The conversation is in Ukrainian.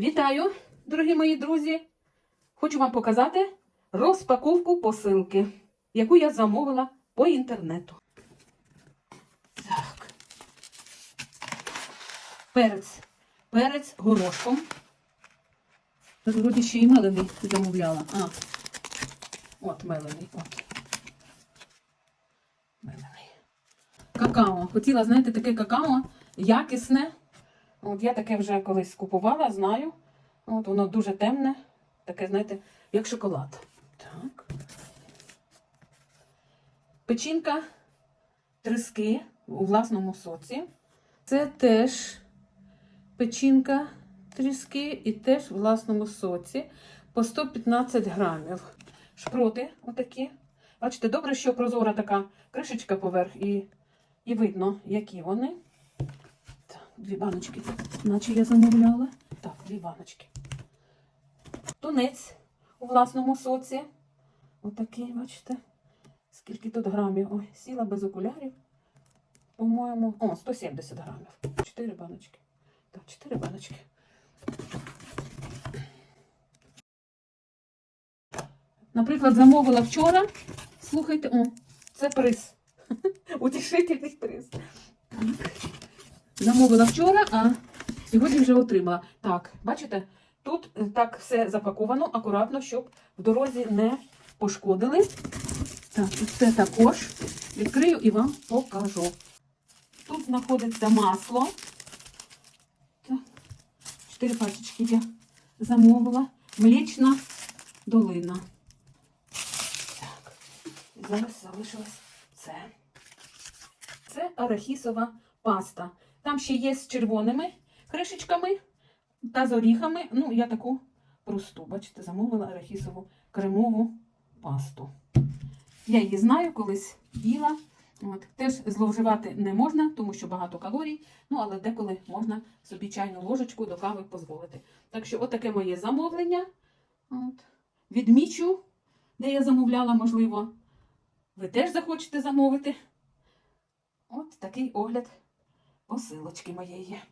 Вітаю, дорогі мої друзі! Хочу вам показати розпаковку посилки, яку я замовила по інтернету. Так. Перець. Перець горошком. Тут вроді ще й мелений замовляла. А, от мелений, от. Мелений. Какао. Хотіла, знаєте, таке какао якісне. От я таке вже колись купувала, знаю. От воно дуже темне, таке, знаєте, як шоколад. Так. Печінка трески у власному соці. Це теж печінка тріски і теж в власному соці по 115 грамів. Шпроти отакі. Бачите, добре, що прозора така кришечка поверх і, і видно, які вони. Дві баночки, наче я замовляла. Так, дві баночки. Тунець у власному соці. Отакий, бачите. Скільки тут грамів? Ой, сіла без окулярів. По-моєму, о, 170 грамів. Чотири баночки. Так, чотири баночки. Наприклад, замовила вчора. Слухайте, о, це приз. Утішительний приз. Замовила вчора, а сьогодні вже отримала. Так, бачите, тут е, так все запаковано акуратно, щоб в дорозі не пошкодили. Так, це також відкрию і вам покажу. Тут знаходиться масло. Чотири пачечки я замовила. Млічна долина. Так, зараз залишилось це. Це арахісова паста. Там ще є з червоними кришечками та з оріхами. Ну, я таку просту, бачите, замовила арахісову кремову пасту. Я її знаю, колись їла. От. Теж зловживати не можна, тому що багато калорій, ну але деколи можна собі чайну ложечку до кави дозволити. Так що, отаке моє замовлення. От. Відмічу, де я замовляла, можливо. Ви теж захочете замовити. От такий огляд посилочки моєї.